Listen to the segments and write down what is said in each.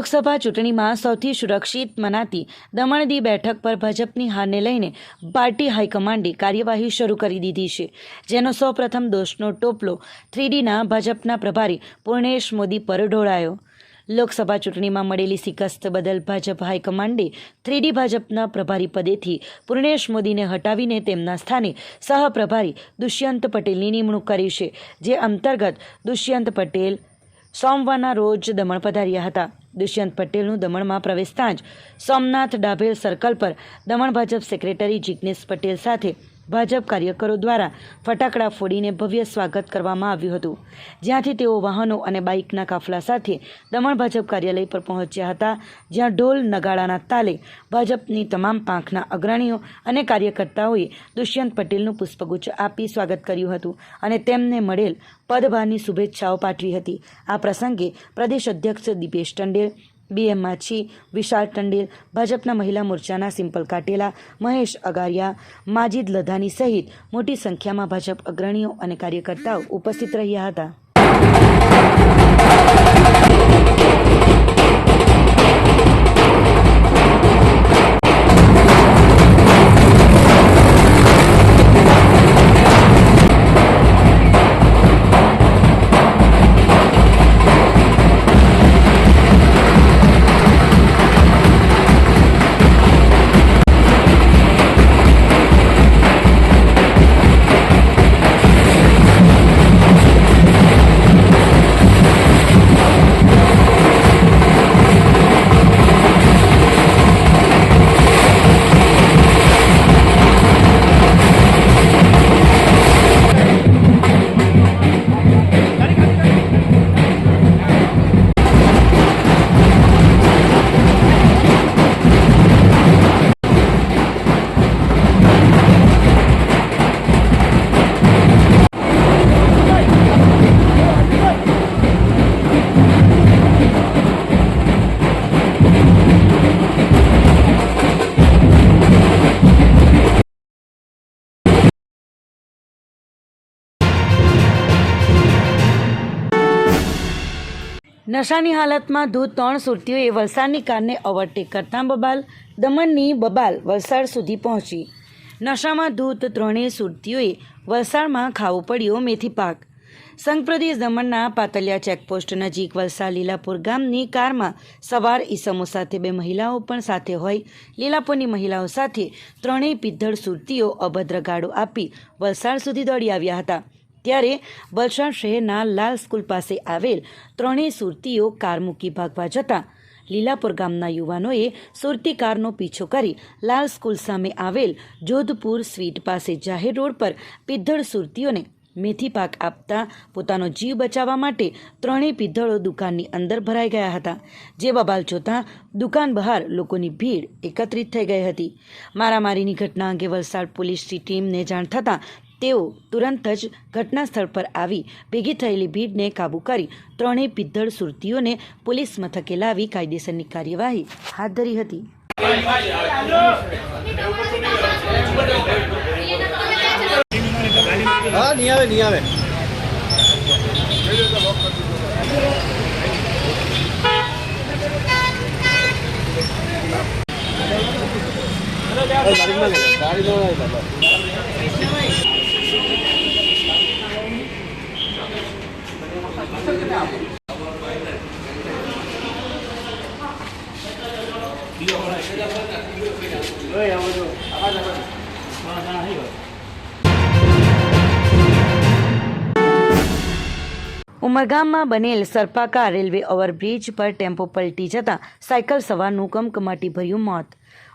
લોકસભા ચૂંટણીમાં સૌથી સુરક્ષિત મનાતી દમણદી બેઠક પર ભાજપની હારને લઈને પાર્ટી હાઈકમાન્ડે કાર્યવાહી શરૂ કરી દીધી છે, જેનો સૌપ્રથમ દોષનો ટોપલો થ્રીડીના ભાજપના પ્રભારી પૂર્ણેશ મોદી પર ઢોળાયો. લોકસભા ચૂંટણીમાં મળેલી શિકસ્ત બદલ ભાજપ હાઈકમાન્ડે થ્રીડી ભાજપના પ્રભારી પદેથી પૂર્ણેશ મોદીને હટાવીને તેમના સ્થાને સહપ્રભારી દુષ્યંત પટેલની નિમણૂક કરી છે, જે અંતર્ગત દુષ્યંત પટેલ સોમવારના રોજ દમણ પધાર્યા હતા. દુષ્યંત પટેલનું દમણમાં પ્રવેશતા જ સોમનાથ ડાભેલ સર્કલ પર દમણ ભાજપ સેક્રેટરી જિગ્નેશ પટેલ સાથે ભાજપ કાર્યકરો દ્વારા ફટાકડા ફોડીને ભવ્ય સ્વાગત કરવામાં આવ્યું હતું. જ્યાંથી તેઓ વાહનો અને બાઇકના કાફલા સાથે દમણ ભાજપ કાર્યાલય પર પહોંચ્યા હતા, જ્યાં ઢોલ નગાડાના તાલે ભાજપની તમામ પાંખના અગ્રણીઓ અને કાર્યકર્તાઓએ દુષ્યંત પટેલનું પુષ્પગુચ્છ આપી સ્વાગત કર્યું હતું અને તેમને મળેલ પદભારની શુભેચ્છાઓ પાઠવી હતી. આ પ્રસંગે પ્રદેશ અધ્યક્ષ દીપેશ ટંડેલ બીએમ માછી વિશાલ ટંડેલ, ભાજપના મહિલા મોરચાના સિમ્પલ કાટેલા, મહેશ અગારિયા, માજીદ લધાની સહિત મોટી સંખ્યામાં ભાજપ અગ્રણીઓ અને કાર્યકર્તાઓ ઉપસ્થિત રહ્યા હતા. નશાની હાલતમાં ધૂત ત્રણ સુરતીઓએ વલસાડની કારને ઓવરટેક કરતાં બબાલ, દમણની બબાલ વલસાડ સુધી પહોંચી. નશામાં ધૂત ત્રણેય સુરતીઓએ વલસાડમાં ખાવો પડ્યો મેથી પાક. સંઘ પ્રદેશ દમણના પાતલિયા ચેકપોસ્ટ નજીક વલસાડ લીલાપુર ગામની કારમાં સવાર ઈસમો સાથે બે મહિલાઓ પણ સાથે હોય. લીલાપુરની મહિલાઓ સાથે ત્રણેય પિદ્ધળ સુરતીઓ અભદ્ર ગાડો આપી વલસાડ સુધી દોડી આવ્યા હતા. ત્યારે વલસાડ શહેરના લાલ સ્કૂલ પાસે આવેલ ત્રણેય સુરતીઓ કાર મૂકી ભાગવા જતાં. લીલાપુર ગામના યુવાનોએ સુરતી કારનો પીછો કરી લાલ સ્કૂલ સામે આવેલ જોધપુર સ્વીટ પાસે જાહેર રોડ પર પિદ્ધળ સુરતીઓને મેથી પાક આપતા પોતાનો જીવ બચાવવા માટે ત્રણેય પિદ્ધળો દુકાનની અંદર ભરાઈ ગયા હતા. જે બબાલ જોતાં દુકાન બહાર લોકોની ભીડ એકત્રિત થઈ ગઈ હતી. મારામારીની ઘટના અંગે વલસાડ પોલીસની ટીમને જાણ થતાં તેઓ તુરંત જ ઘટના સ્થળ પર આવી ભેગી થયેલી ભીડને કાબૂ કરી ત્રણેય પિદ્ધળ સુરતીઓને પોલીસ મથકે લાવી કાયદેસરની કાર્યવાહી હાથ ધરી હતી. હા નહીં આવે નહીં આવે. ગાડી લો. ઉમરગામમાં બનેલ સરપાકા રેલવે ઓવરબ્રિજ પર ટેમ્પો પલટી જતાં સાયકલ સવારનું કમકમાટી ભર્યું મોત.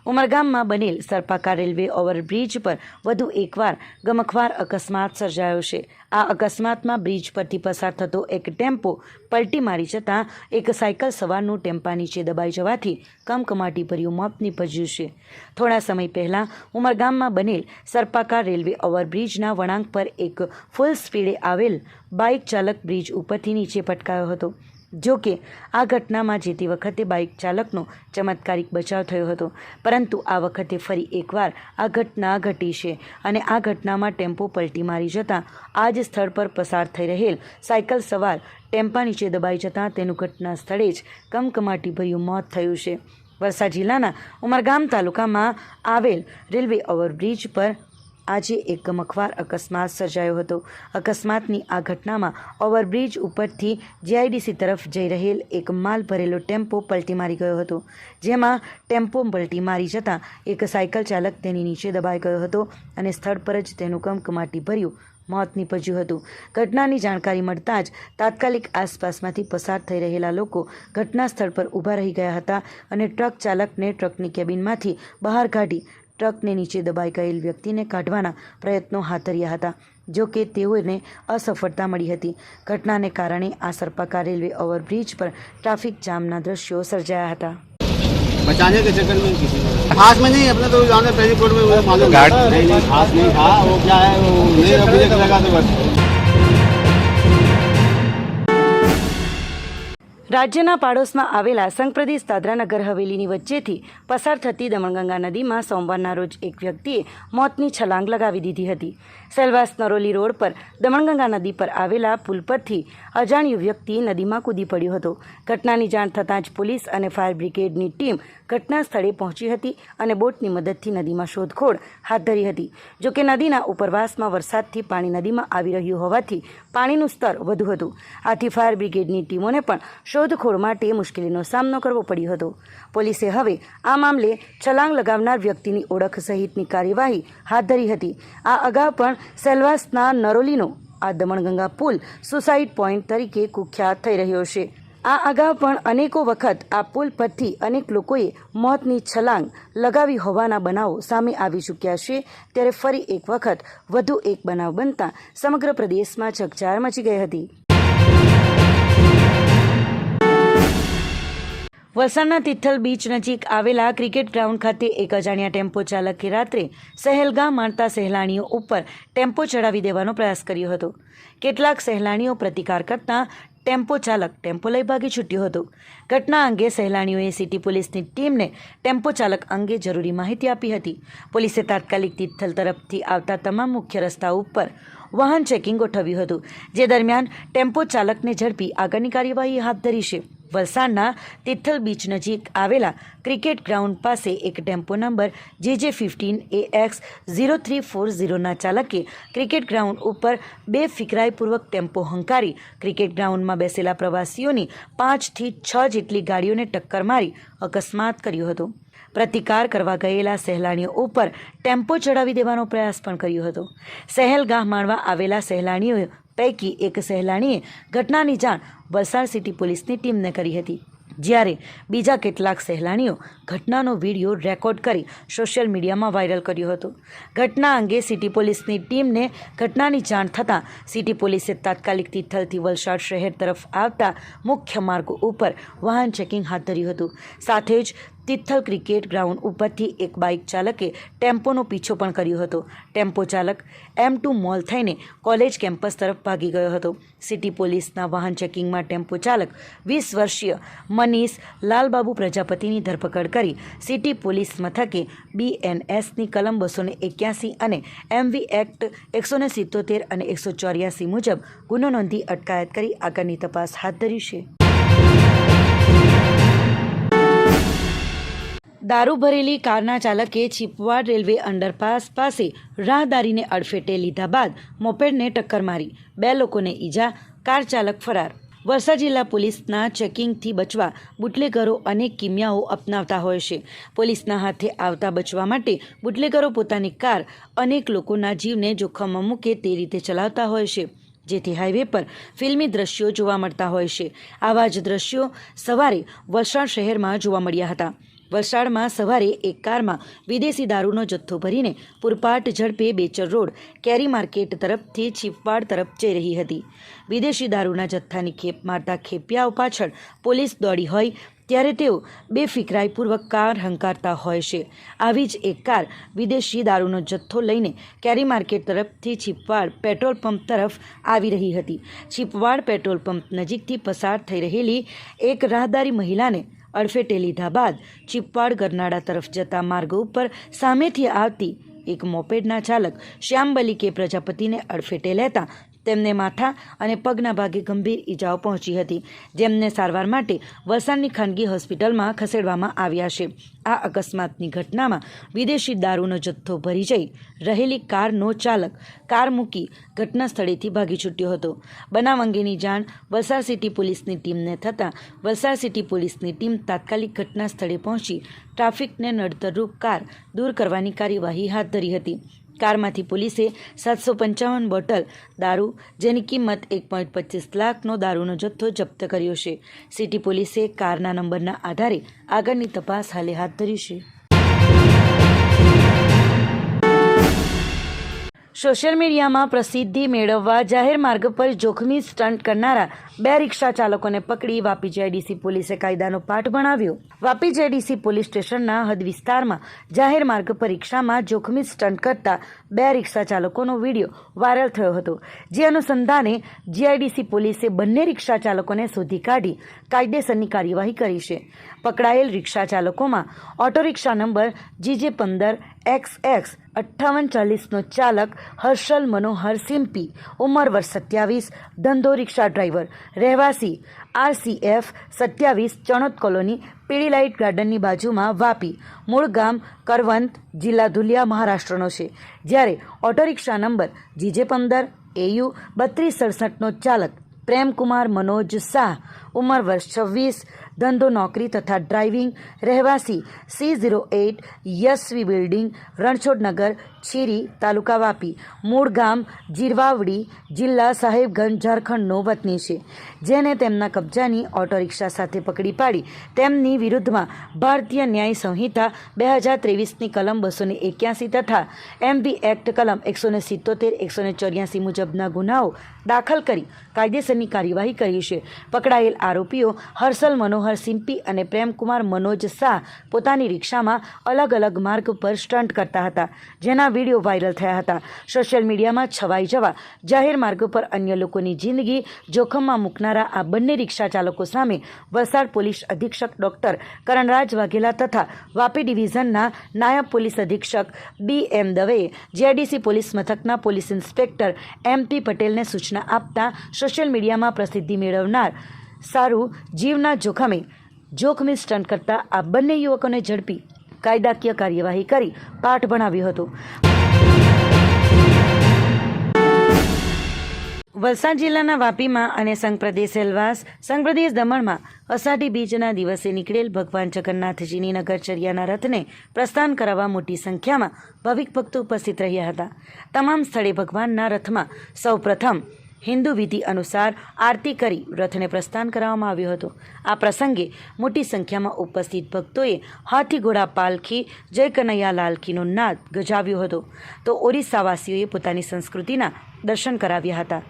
ઉમરગામમાં બનેલ સરપાકા રેલવે ઓવરબ્રિજ પર વધુ એકવાર ગમખવાર અકસ્માત સર્જાયો છે. આ અકસ્માતમાં બ્રિજ પરથી પસાર થતો એક ટેમ્પો પલટી મારી જતાં એક સાયકલ સવારનું ટેમ્પા નીચે દબાઈ જવાથી કમકમાટી ભર્યું મોત નીપજ્યું છે. થોડા સમય પહેલાં ઉમરગામમાં બનેલ સરપાકા રેલવે ઓવરબ્રિજના વળાંક પર એક ફૂલ સ્પીડે આવેલ બાઇક ચાલક બ્રિજ ઉપરથી નીચે પટકાયો હતો. જો કે, આ ઘટનામાં જે તે વખતે બાઇક ચાલકનો ચમત્કારિક બચાવ થયો હતો. પરંતુ આ વખતે ફરી એકવાર આ ઘટના ઘટી છે અને આ ઘટનામાં ટેમ્પો પલટી મારી જતાં આ જ સ્થળ પર પસાર થઈ રહેલ સાયકલ સવાર ટેમ્પા નીચે દબાઈ જતાં તેનું ઘટના સ્થળે જ કમકમાટીભર્યું મોત થયું છે. વલસાડ જિલ્લાના ઉમરગામ તાલુકામાં આવેલ રેલવે ઓવરબ્રિજ પર આજે એક ગમખ્વાર અકસ્માત સર્જાયો હતો. અકસ્માતની આ ઘટનામાં ઓવરબ્રિજ ઉપરથી જીઆઈડીસી તરફ જઈ રહેલ એક માલ ભરેલો ટેમ્પો પલટી મારી ગયો હતો. જેમાં ટેમ્પો પલટી મારી જતાં એક સાયકલ ચાલક તેની નીચે દબાઈ ગયો હતો અને સ્થળ પર જ તેનું કમકમાટી ભર્યું, મોત નીપજ્યું હતું. ઘટનાની જાણકારી મળતાં જ તાત્કાલિક આસપાસમાંથી પસાર થઈ રહેલા લોકો ઘટના સ્થળ પર ઊભા રહી ગયા હતા અને ટ્રક ચાલકને ટ્રકની કેબિનમાંથી બહાર કાઢી ટ્રકને નીચે દબાઈ ગયેલ વ્યક્તિને કાઢવાના પ્રયત્નો હાથ ધર્યા હતા જો કે તેઓને અસફળતા મળી હતી ઘટનાને કારણે આ સરપાકા રેલવે ઓવરબ્રિજ પર ટ્રાફિક જામના દ્રશ્યો સર્જાયા હતા बचाने के चक्कर में किसी ने खास में नहीं अपने तो जाने पहली कोर्ट में वो मालूम गाड़ी नहीं नहीं खास नहीं था वो क्या है वो नहीं अब ब्रेक लगा तो बस રાજ્યના પાડોશમાં આવેલા સંઘપ્રદેશ દાદરાનગર હવેલીની વચ્ચેથી પસાર થતી દમણગંગા નદીમાં સોમવારના રોજ એક વ્યક્તિએ મોતની છલાંગ લગાવી દીધી હતી. સેલવાસ નરોલી રોડ પર દમણગંગા નદી પર આવેલા પુલ પરથી અજાણ્યું વ્યક્તિ નદીમાં કૂદી પડ્યો હતો. ઘટનાની જાણ થતાં જ પોલીસ અને ફાયર બ્રિગેડની ટીમ ઘટના સ્થળે પહોંચી હતી અને બોટની મદદથી નદીમાં શોધખોળ હાથ ધરી હતી. જોકે નદીના ઉપરવાસમાં વરસાદથી પાણી નદીમાં આવી રહ્યું હોવાથી પાણીનું સ્તર વધુ હતું. આથી ફાયર બ્રિગેડની ટીમોને પણ શોધખોળ માટે મુશ્કેલીનો સામનો કરવો પડ્યો હતો. પોલીસે હવે આ મામલે છલાંગ લગાવનાર વ્યક્તિની ઓળખ સહિતની કાર્યવાહી હાથ ધરી હતી. આ અગાઉ પણ સેલવાસના નરોલીનો આ દમણગંગા પુલ સુસાઇડ પોઈન્ટ તરીકે કુખ્યાત થઈ રહ્યો છે. આ અગાઉ પણ અનેકો વખત આ પુલ પરથી અનેક લોકોએ મોતની છલાંગ લગાવી હોવાના બનાવો સામે આવી ચૂક્યા છે. ત્યારે ફરી એક વખત વધુ એક બનાવ બનતા સમગ્ર પ્રદેશમાં ચકચાર મચી ગઈ હતી. વલસાડના તિથલ બીચ નજીક આવેલા ક્રિકેટ ગ્રાઉન્ડ ખાતે એક અજાણ્યા ટેમ્પો ચાલકે રાત્રે સહેલગામ માણતા સહેલાણીઓ ઉપર ટેમ્પો ચડાવી દેવાનો પ્રયાસ કર્યો હતો. કેટલાક સહેલાણીઓ પ્રતિકાર કરતાં ટેમ્પો ચાલક ટેમ્પો લઈ ભાગી છૂટ્યો હતો. ઘટના અંગે સહેલાણીઓએ સિટી પોલીસની ટીમને ટેમ્પો ચાલક અંગે જરૂરી માહિતી આપી હતી. પોલીસે તાત્કાલિક તિથલ તરફથી આવતા તમામ મુખ્ય રસ્તા ઉપર વાહન ચેકિંગ ગોઠવ્યું હતું, જે દરમિયાન ટેમ્પો ચાલકને ઝડપી આગળની કાર્યવાહી હાથ ધરી છે. વલસાડના તિથલ બીચ નજીક આવેલા ક્રિકેટ ગ્રાઉન્ડ પાસે એક tempo number J J fifteen A X zero three four ઝીરોના ચાલકે ક્રિકેટ ગ્રાઉન્ડ ઉપર બે ફિકરાઈપૂર્વક ટેમ્પો હંકારી ક્રિકેટ ગ્રાઉન્ડમાં બેસેલા પ્રવાસીઓની પાંચથી છ જેટલી ગાડીઓને ટક્કર મારી અકસ્માત કર્યો હતો. પ્રતિકાર કરવા ગયેલા સહેલાણીઓ ઉપર ટેમ્પો ચડાવી દેવાનો પ્રયાસ પણ કર્યો હતો. સહેલગાહ માણવા આવેલા સહેલાણીઓ પૈકી એક સહેલાણીએ ઘટનાની જાણ વલસાડ સિટી પોલીસની ટીમને કરી હતી. જ્યારે બીજા કેટલાક સહેલાણીઓ ઘટનાનો વીડિયો રેકોર્ડ કરી સોશિયલ મીડિયામાં વાયરલ કર્યો હતો. ઘટના અંગે સિટી પોલીસની ટીમને ઘટનાની જાણ થતાં સિટી પોલીસે તાત્કાલિક તિથલથી વલસાડ શહેર તરફ આવતા મુખ્ય માર્ગો ઉપર વાહન ચેકિંગ હાથ ધર્યું હતું. સાથે જ તિથલ ક્રિકેટ ગ્રાઉન્ડ ઉપરથી એક બાઇક ચાલકે ટેમ્પોનો પીછો પણ કર્યો હતો. ટેમ્પો ચાલક એમ ટુ મોલ થઈને કોલેજ કેમ્પસ તરફ ભાગી ગયો હતો. સિટી પોલીસના વાહન ચેકિંગમાં ટેમ્પો ચાલક વીસ વર્ષીય મનીષ લાલબાબુ પ્રજાપતિની ધરપકડ કરી સિટી પોલીસ મથકે બીએનએસની કલમ બસોને એક્યાસી અને એમવી એક્ટ એકસોને સિત્તોતેર અને એકસો ચોર્યાસી મુજબ ગુનો નોંધી અટકાયત કરી આગળની તપાસ હાથ ધરી છે. દારૂ ભરેલી કારના ચાલકે છીપવાડ રેલવે અંડરપાસ પાસે રાહદારીને અડફેટે લીધા બાદ મોપેડને ટક્કર મારી. બે લોકોને ઈજા, કાર ચાલક ફરાર. વલસાડ જિલ્લા પોલીસના ચેકિંગથી બચવા બુટલેગરો અનેક કિમિયાઓ અપનાવતા હોય છે. પોલીસના હાથે આવતા બચવા માટે બુટલેગરો પોતાની કાર અનેક લોકોના જીવને જોખમમાં મૂકે તે રીતે ચલાવતા હોય છે. જેથી હાઈવે પર ફિલ્મી દ્રશ્યો જોવા મળતા હોય છે. આવા જ દ્રશ્યો સવારે વલસાડ શહેરમાં જોવા મળ્યા હતા. વલસાડમાં સવારે એક કારમાં વિદેશી દારૂનો જથ્થો ભરીને પૂરપાટ ઝડપે બેચર રોડ, કેરી માર્કેટ તરફથી છીપવાડ તરફ જઈ રહી હતી. વિદેશી દારૂના જથ્થાની ખેપ મારતા ખેપિયાઓ પાછળ પોલીસ દોડી હોય ત્યારે તેઓ બેફિકરાઈપૂર્વક કાર હંકારતા હોય છે. આવી જ એક કાર વિદેશી દારૂનો જથ્થો લઈને કેરી માર્કેટ તરફથી છીપવાડ પેટ્રોલ પંપ તરફ આવી રહી હતી. છીપવાડ પેટ્રોલ પંપ નજીકથી પસાર થઈ રહેલી એક રાહદારી મહિલાને અડફેટે લીધા બાદ ચીપવાડ ગરનાળા તરફ જતા માર્ગ ઉપર સામેથી આવતી એક મોપેડના ચાલક શ્યામબલી કે પ્રજાપતિને અડફેટે લેતા તેમને માથા અને પગના ભાગે ગંભીર ઈજાઓ પહોંચી હતી, જેમને સારવાર માટે વલસાડની ખાનગી હોસ્પિટલમાં ખસેડવામાં આવ્યા છે. આ અકસ્માતની ઘટનામાં વિદેશી દારૂનો જથ્થો ભરી જઈ રહેલી કારનો ચાલક કાર મૂકી ઘટના સ્થળેથી ભાગી છૂટ્યો હતો. બનાવ અંગેની જાણ વલસાડ સિટી પોલીસની ટીમને થતાં વલસાડ સિટી પોલીસની ટીમ તાત્કાલિક ઘટના સ્થળે પહોંચી ટ્રાફિકને નડતરરૂપ કાર દૂર કરવાની કાર્યવાહી હાથ ધરી હતી. કારમાંથી પોલીસે સાતસો પંચાવન બોટલ દારૂ, જેની કિંમત એક પોઈન્ટ પચીસ લાખનો દારૂનો જથ્થો જપ્ત કર્યો છે. સિટી પોલીસે કારના નંબરના આધારે આગળની તપાસ હાલે હાથ ધરી છે. સોશિયલ મીડિયામાં પ્રસિદ્ધિ મેળવવા જાહેર માર્ગ પર જોખમી સ્ટન્ટ કરનારા બે રિક્ષા ચાલકોને પકડી વાપી જેડીસી પોલીસે કાયદાનો પાઠ ભણાવ્યો. વાપી જેડીસી પોલીસ સ્ટેશનના હદ વિસ્તારમાં જાહેર માર્ગ પર રિક્ષામાં જોખમી સ્ટન્ટ કરતા બે રિક્ષા ચાલકોનો વીડિયો વાયરલ થયો હતો. જે અનુસંધાને જીઆઈડીસી પોલીસે બંને રિક્ષા ચાલકોને શોધી કાઢી કાયદેસરની કાર્યવાહી કરી છે. પકડાયેલ રિક્ષા ચાલકોમાં ઓટો રિક્ષા નંબર જીજે પંદર એક્સ એક્સ અઠ્ઠાવન ચાલીસનો ચાલક હર્ષલ મનોહર સિમ્પી, ઉંમર વર્ષ સત્યાવીસ, ધંધો રિક્ષા ડ્રાઈવર, રહેવાસી આરસીએફ સત્યાવીસ, ચણોદ કોલોની, પીળી લાઇટ ગાર્ડનની બાજુમાં વાપી, મૂળ ગામ કરવંત, જિલ્લા ધુલિયા, મહારાષ્ટ્રનો છે. જ્યારે ઓટો રિક્ષા નંબર જીજે પંદર, એયુ બત્રીસ સડસઠનો ચાલક પ્રેમકુમાર મનોજ શાહ, ઉંમર વર્ષ છવ્વીસ ધંધો, નોકરી તથા ડ્રાઇવિંગ, રહેવાસી C zero eight Yashvi building Ranchhodnagar Chhiri taluka Vapi, મૂળ ગામ, જીરવાવડી, જિલ્લા સાહેબગંજ, ઝારખંડનો વતની છે. જેને તેમના કબજાની ઓટો રિક્ષા સાથે પકડી પાડી. તેમની વિરુદ્ધમાં ભારતીય ન્યાય સંહિતા બે હજાર ત્રેવીસની કલમ બસો ને એક્યાસી તથા એમબી એક્ટ કલમ એકસો ને સિત્તોતેર, એકસો ને ચોર્યાસી મુજબના ગુનાઓ દાખલ કરી કાયદેસરની કાર્યવાહી કરી છે. પકડાયેલ આરોપીઓ હર્ષલ મનોહર સિમ્પી અને પ્રેમકુમાર મનોજ શાહ પોતાની રિક્ષામાં અલગ અલગ માર્ગ પર સ્ટન્ટ કરતા હતા, જેના વીડિયો વાયરલ થયા હતા. સોશિયલ મીડિયામાં છવાઈ જવા જાહેર માર્ગ પર અન્ય લોકોની જિંદગી જોખમમાં મૂકનારા આ બંને રિક્ષા ચાલકો સામે વલસાડ પોલીસ અધિક્ષક ડોક્ટર કરણરાજ વાઘેલા તથા વાપી ડિવિઝનના નાયબ પોલીસ અધિક્ષક બી એમ દવેએ જીઆઈડીસી પોલીસ મથકના પોલીસ ઇન્સ્પેક્ટર એમ પી પટેલને સૂચના આપતા સોશિયલ મીડિયામાં પ્રસિદ્ધિ મેળવનાર સારું, જીવના જોખમે જોખમી સ્ટન્ટ કરતા આ બંને યુવકોને ઝડપી કાયદાકીય કાર્યવાહી કરી પાઠ ભણાવ્યો હતો. વલસાડ જિલ્લાના વાપીમાં અને સંઘપ્રદેશ સંઘ પ્રદેશ દમણમાં અષાઢી બીજના દિવસે નીકળેલ ભગવાન જગન્નાથજીની નગરચર્યાના રથને પ્રસ્થાન કરાવવા મોટી સંખ્યામાં ભાવિક ભક્તો ઉપસ્થિત રહ્યા હતા. તમામ સ્થળે ભગવાનના રથમાં સૌપ્રથમ હિન્દુ વિધિ અનુસાર આરતી કરી રથને પ્રસ્થાન કરાવવામાં આવ્યો હતો. આ પ્રસંગે મોટી સંખ્યામાં ઉપસ્થિત ભક્તોએ હાથી ઘોડા પાલખી, જય કનૈયા લાલખીનો નાદ ગજાવ્યો હતો. તો ઓરિસ્સાવાસીઓએ પોતાની સંસ્કૃતિના દર્શન કરાવ્યા હતા.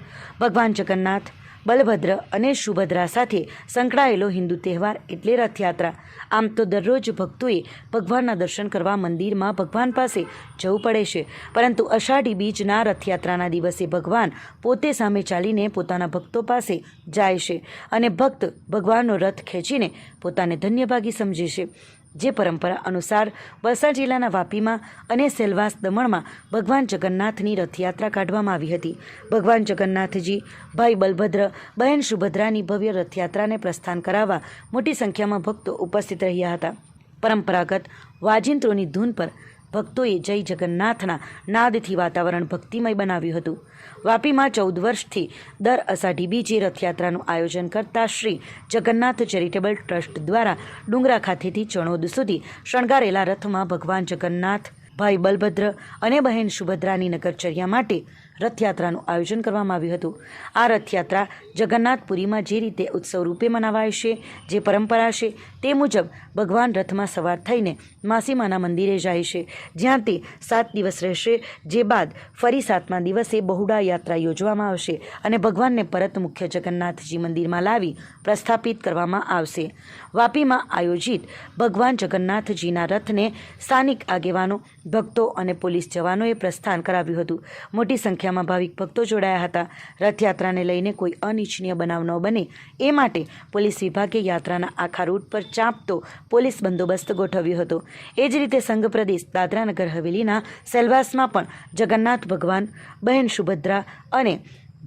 ભગવાન જગન્નાથ બલભદ્ર અને સુભદ્રા સાથે સંકળાયેલો હિન્દુ તહેવાર એટલે રથયાત્રા. આમ તો દરરોજ ભક્તોએ ભગવાનના દર્શન કરવા મંદિરમાં ભગવાન પાસે જવું પડે છે. પરંતુ અષાઢી બીજના રથયાત્રાના દિવસે ભગવાન પોતે સામે ચાલીને પોતાના ભક્તો પાસે જાય છે અને ભક્ત ભગવાનનો રથ ખેંચીને પોતાને ધન્યભાગી સમજે છે. જે પરંપરા અનુસાર વલસાડ જિલ્લાના વાપીમાં અને સેલવાસ દમણમાં ભગવાન જગન્નાથની રથયાત્રા કાઢવામાં આવી હતી. ભગવાન જગન્નાથજી ભાઈ બલભદ્ર, બહેન સુભદ્રાની ભવ્ય રથયાત્રાને પ્રસ્થાન કરાવવા મોટી સંખ્યામાં ભક્તો ઉપસ્થિત રહ્યા હતા. પરંપરાગત વાજિંત્રોની ધૂન પર ભક્તોએ જય જગન્નાથના નાદથી વાતાવરણ ભક્તિમય બનાવ્યું હતું. વાપીમાં ચૌદ વર્ષથી દર અષાઢી બીજે રથયાત્રાનું આયોજન કરતા શ્રી જગન્નાથ ચેરિટેબલ ટ્રસ્ટ દ્વારા ડુંગરા ખાતેથી ચણોદ સુધી શણગારેલા રથમાં ભગવાન જગન્નાથ, ભાઈ બલભદ્ર અને બહેન સુભદ્રાની નગરચર્યા માટે રથયાત્રાનું આયોજન કરવામાં આવ્યું હતું. આ રથયાત્રા જગન્નાથપુરીમાં જે રીતે ઉત્સવ રૂપે મનાવાય છે, જે પરંપરા છે તે મુજબ ભગવાન રથમાં સવાર થઈને માસીમાના મંદિરે જાય છે. જ્યાં તે સાત દિવસ રહેશે, જે બાદ ફરી સાતમા દિવસે બહુડા યાત્રા યોજવામાં આવશે અને ભગવાનને પરત મુખ્ય જગન્નાથજી મંદિરમાં લાવી પ્રસ્થાપિત કરવામાં આવશે. વાપીમાં આયોજિત ભગવાન જગન્નાથજીના રથને સ્થાનિક આગેવાનો, ભક્તો અને પોલીસ જવાનોએ પ્રસ્થાન કરાવ્યું હતું. મોટી સંખ્યામાં ભાવિક ભક્તો જોડાયા હતા. રથયાત્રાને લઈને કોઈ અનિચ્છનીય બનાવ ન બને. એ માટે પોલીસ વિભાગે યાત્રાના આખા રૂટ પર ચાંપતો પોલીસ બંદોબસ્ત ગોઠવ્યો હતો. એ જ રીતે સંઘ પ્રદેશ દાદરાનગર હવેલીના સેલવાસમાં પણ જગન્નાથ ભગવાન, બહેન સુભદ્રા અને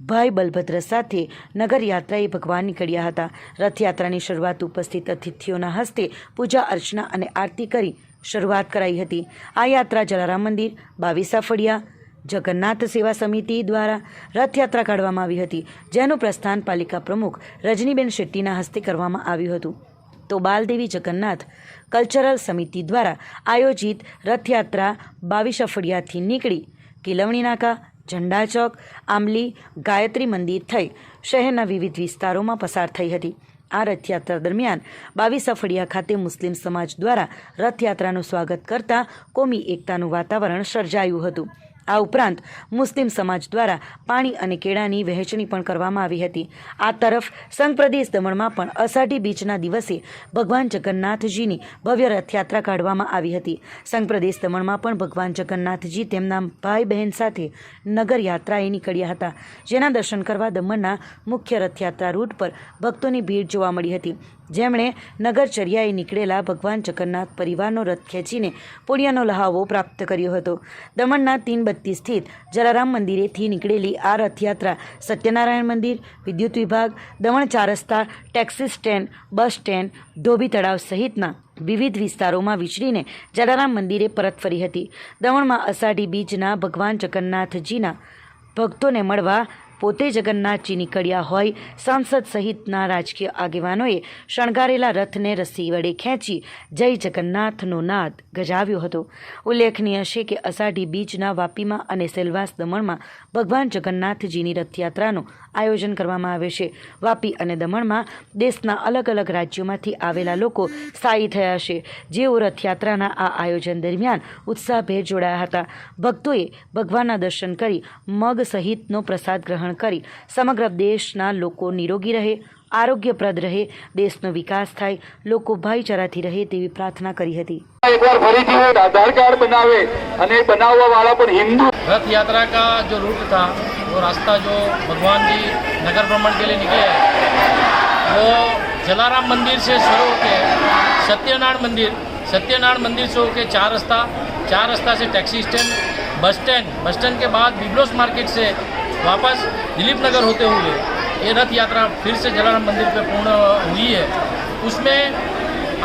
ભાઈ બલભદ્ર સાથે નગર યાત્રાએ ભગવાન નીકળ્યા હતા. રથયાત્રાની શરૂઆત ઉપસ્થિત અતિથિઓના હસ્તે પૂજા અર્ચના અને આરતી કરી શરૂઆત કરાઈ હતી. આ યાત્રા જલારામ મંદિર, બાવીસા ફળિયા, જગન્નાથ સેવા સમિતિ દ્વારા રથયાત્રા કાઢવામાં આવી હતી, જેનું પ્રસ્થાન પાલિકા પ્રમુખ રજનીબેન શેટ્ટીના હસ્તે કરવામાં આવ્યું હતું. તો બાલદેવી જગન્નાથ કલ્ચરલ સમિતિ દ્વારા આયોજિત રથયાત્રા બાવીસ અફડિયાથી નીકળી. કિલવણી નાકા, ઝંડા ચોક, આંબલી, ગાયત્રી મંદિર થઈ શહેરના વિવિધ વિસ્તારોમાં પસાર થઈ હતી. આ રથયાત્રા દરમિયાન બાવીસ ફળિયા ખાતે મુસ્લિમ સમાજ દ્વારા રથયાત્રાનું સ્વાગત કરતા કોમી એકતાનું વાતાવરણ સર્જાયું હતું. આ ઉપરાંત મુસ્લિમ સમાજ દ્વારા પાણી અને કેળાની વહેંચણી પણ કરવામાં આવી હતી. આ તરફ સંઘ પ્રદેશ દમણમાં પણ અષાઢી બીજના દિવસે ભગવાન જગન્નાથજીની ભવ્ય રથયાત્રા કાઢવામાં આવી હતી. સંઘ પ્રદેશ દમણમાં પણ ભગવાન જગન્નાથજી તેમના ભાઈ બહેન સાથે નગર યાત્રાએ નીકળ્યા હતા, જેના દર્શન કરવા દમણના મુખ્ય રથયાત્રા રૂટ પર ભક્તોની ભીડ જોવા મળી હતી. જેમણે નગરચર્યાએ નીકળેલા ભગવાન જગન્નાથ પરિવારનો રથ ખેંચીને પુણ્યનો લહાવો પ્રાપ્ત કર્યો હતો. દમણના તીન બત્તી સ્થિત જલારામ મંદિરેથી નીકળેલી આ રથયાત્રા સત્યનારાયણ મંદિર, વિદ્યુત વિભાગ, દમણ ચાર રસ્તા, taxi stand, bus stand, Dhobi Talav સહિતના વિવિધ વિસ્તારોમાં વિચરીને જલારામ મંદિરે પરત ફરી હતી. દમણમાં અષાઢી બીજના ભગવાન જગન્નાથજીના ભક્તોને મળવા પોતે જગન્નાથજી નીકળ્યા હોય, સાંસદ સહિતના રાજકીય આગેવાનોએ શણગારેલા રથને રસ્સી વડે ખેંચી જય જગન્નાથનો નાદ ગજાવ્યો હતો. ઉલ્લેખનીય છે કે અષાઢી બીજના વાપીમાં અને સેલવાસ દમણમાં ભગવાન જગન્નાથજીની રથયાત્રાનું આયોજન કરવામાં આવે છે. વાપી અને દમણમાં દેશના અલગ અલગ રાજ્યોમાંથી આવેલા લોકો સ્થાયી થયા છે. જેઓ રથયાત્રાના આ આયોજન દરમિયાન ઉત્સાહભેર જોડાયા હતા. ભક્તોએ ભગવાનના દર્શન કરી મગ સહિતનો પ્રસાદ ગ્રહણ કરી સમગ્ર દેશના લોકો નિરોગી રહે. આરોગ્યપ્રદ રહે દેશનો વિકાસ થાય લોકો ભાઈચારાથી રહે તેવી પ્રાર્થના કરી હતી એકવાર ફરીથી वो आधार कार्ड बनावे અને એ બનાવવા वाला પણ हिंदू रथ यात्रा का जो रूट था वो रास्ता जो भगवान जी नगर भ्रमण के लिए निकले हैं वो जलाराम मंदिर से शुरू होके सत्यनारायण मंदिर सत्यनारायण मंदिर से होके चार रास्ता चार रास्ता से taxi stand bus stand bus stand के बाद बिब्लोस मार्केट से वापस दिलीप नगर होते हुए ये रथ यात्रा फिर से जलाराम मंदिर पे पूर्ण हुई है। उसमें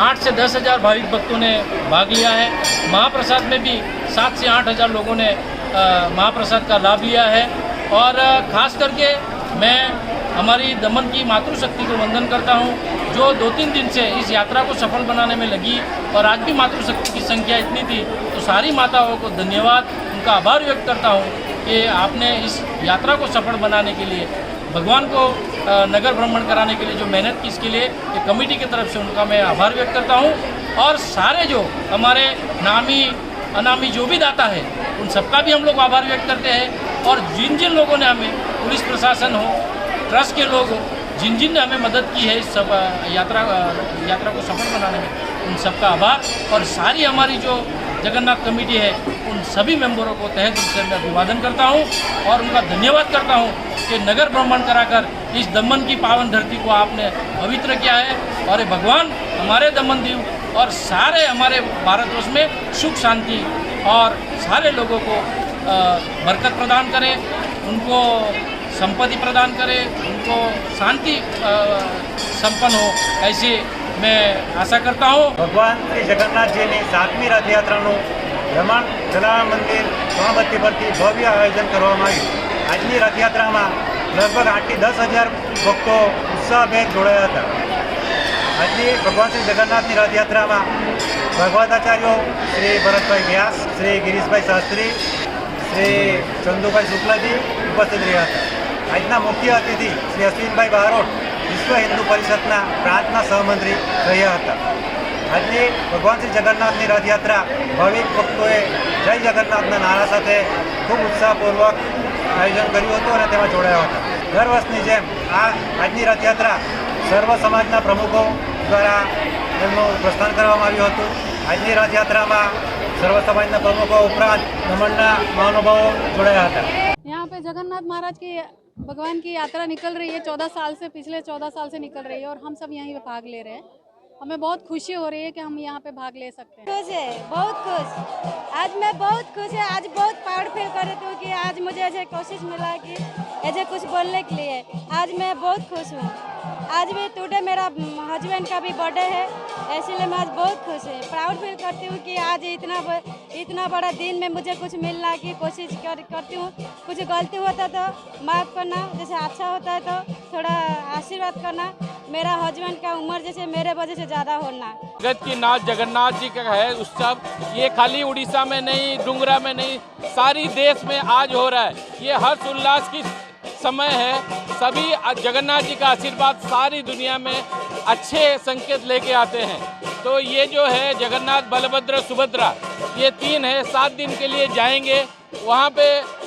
आठ से दस हज़ार भाविक भक्तों ने भाग लिया है। महाप्रसाद में भी सात से आठ हज़ार लोगों ने महाप्रसाद का लाभ लिया है। और खास करके मैं हमारी दमन की मातृशक्ति को वंदन करता हूँ, जो दो तीन दिन से इस यात्रा को सफल बनाने में लगी और आज भी मातृशक्ति की संख्या इतनी थी तो सारी माताओं को धन्यवाद। उनका आभार व्यक्त करता हूँ कि आपने इस यात्रा को सफल बनाने के लिए भगवान को नगर भ्रमण कराने के लिए जो मेहनत की, इसके लिए एक कमेटी की तरफ़ से उनका मैं आभार व्यक्त करता हूँ। और सारे जो हमारे नामी, अनामी जो भी दाता है, उन सबका भी हम लोग आभार व्यक्त करते हैं। और जिन जिन लोगों ने हमें, पुलिस प्रशासन हो, ट्रस्ट के लोग हो जिन जिन ने हमें मदद की है इस सब यात्रा यात्रा को सफल बनाने में, उन सबका आभार। और सारी हमारी जो जगन्नाथ कमेटी है, उन सभी मेंबरों को तहत दिल से मैं अभिवादन करता हूँ और उनका धन्यवाद करता हूँ कि नगर भ्रमण कराकर इस दमन की पावन धरती को आपने पवित्र किया है। और ये भगवान, हमारे दमन दीव और सारे हमारे भारतवर्ष में सुख शांति और सारे लोगों को बरकत प्रदान करें, उनको संपत्ति प्रदान करें, उनको शांति संपन्न हो, ऐसे અમે આશા કરતા હો ભગવાન શ્રી જગન્નાથજીની સાતમી રથયાત્રાનું રમણ જલારામ મંદિર સોનબત્તી પરથી ભવ્ય આયોજન કરવામાં આવ્યું. આજની રથયાત્રામાં લગભગ આઠથી દસ હજાર ભક્તો ઉત્સાહભેર જોડાયા હતા. આજની ભગવાન શ્રી જગન્નાથની રથયાત્રામાં ભગવદાચાર્યો શ્રી ભરતભાઈ વ્યાસ, શ્રી ગિરીશભાઈ શાસ્ત્રી, શ્રી ચંદુભાઈ શુક્લાજી ઉપસ્થિત રહ્યા હતા. આજના મુખ્ય અતિથિ શ્રી અશ્વિનભાઈ બારોટ વિશ્વ હિન્દુ પરિષદના પ્રાંતના સહમંત્રી રહ્યા હતા. આજની ભગવાન શ્રી જગન્નાથની રથયાત્રા ભાવિક ભક્તોએ જય જગન્નાથના નારા સાથે ખૂબ ઉત્સાહપૂર્વક આયોજન કર્યું હતું અને તેમાં જોડાયા હતા. દર વર્ષની જેમ આ આજની રથયાત્રા સર્વ સમાજના પ્રમુખો દ્વારા એમનું પ્રસ્થાન કરવામાં આવ્યું હતું. આજની રથયાત્રામાં સર્વ સમાજના પ્રમુખો ઉપરાંત દમણના મહાનુભાવો જોડાયા હતા. જગન્નાથ મહારાજ કી भगवान की यात्रा निकल रही है, चौदह साल से, पिछले चौदह साल से निकल रही है और हम सब यहीं पे भाग ले रहे हैं। हमें बहुत खुशी हो रही है कि हम यहाँ पे भाग ले सकते हैं। खुश है, बहुत खुश। आज मैं बहुत खुश है, आज बहुत प्राउड फील कर रही हूँ कि आज मुझे ऐसे कोशिश मिला कि ऐसे कुछ बोलने के लिए। आज मैं बहुत खुश हूँ। आज भी टुडे मेरा हस्बैंड का भी बर्थडे है, इसीलिए मैं आज बहुत खुश है। प्राउड फील करती हूँ कि आज इतना इतना बड़ा दिन में मुझे कुछ मिलना की कोशिश कर, करती हूँ। कुछ गलती होता तो माफ़ करना जैसे अच्छा होता है तो थोड़ा आशीर्वाद करना। मेरा हस्बैंड का उम्र जैसे मेरे वजह से ज़्यादा होना। जगत की नाथ जगन्नाथ जी का है उत्सव। ये खाली उड़ीसा में नहीं डुंगरा में नहीं सारी देश में आज हो रहा है। ये हर्ष उल्लास की समय है। सभी जगन्नाथ जी का आशीर्वाद सारी दुनिया में अच्छे संकेत लेके आते हैं। तो ये जो है जगन्नाथ, बलभद्र, सुभद्रा, ये तीन है, सात दिन के लिए जाएँगे। वहाँ पे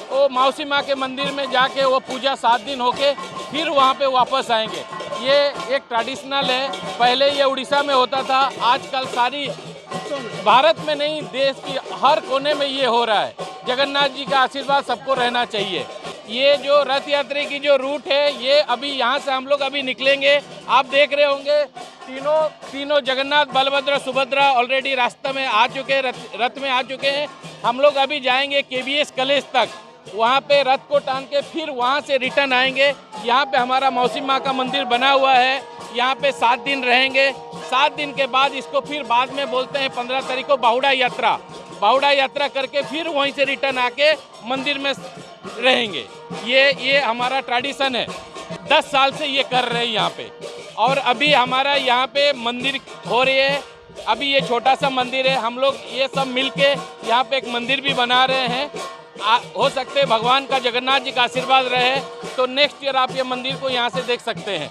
वो मौसी माँ के मंदिर में जाके वो पूजा सात दिन होके फिर वहाँ पे वापस आएँगे। ये एक ट्रेडिशनल है। पहले ये उड़ीसा में होता था, आजकल सारी भारत में नहीं, देश की हर कोने में ये हो रहा है। जगन्नाथ जी का आशीर्वाद सबको रहना चाहिए। ये जो रथ यात्रा की जो रूट है ये अभी यहाँ से हम लोग अभी निकलेंगे। आप देख रहे होंगे तीनों तीनों जगन्नाथ बलभद्र सुभद्रा ऑलरेडी रास्ते में आ चुके हैं रथ, में आ चुके हैं। हम लोग अभी जाएँगे के बी एस कलेज तक। वहाँ पे रथ को टांग के फिर वहाँ से रिटर्न आएँगे। यहाँ पे हमारा मौसी माँ का मंदिर बना हुआ है। यहाँ पे सात दिन रहेंगे। सात दिन के बाद इसको फिर बाद में बोलते हैं पंद्रह तारीख को बाहुड़ा यात्रा। बाहुड़ा यात्रा करके फिर वहीं से रिटर्न आके मंदिर में रहेंगे। ये ये हमारा ट्रेडिशन है। दस साल से ये कर रहे हैं यहाँ पे। और अभी हमारा यहाँ पे मंदिर हो रही है। अभी ये छोटा सा मंदिर है। हम लोग ये सब मिलके यहाँ पे एक मंदिर भी बना रहे हैं। आ, हो सकते हैं भगवान का जगन्नाथ जी का आशीर्वाद रहे तो नेक्स्ट ईयर आप ये मंदिर को यहाँ से देख सकते हैं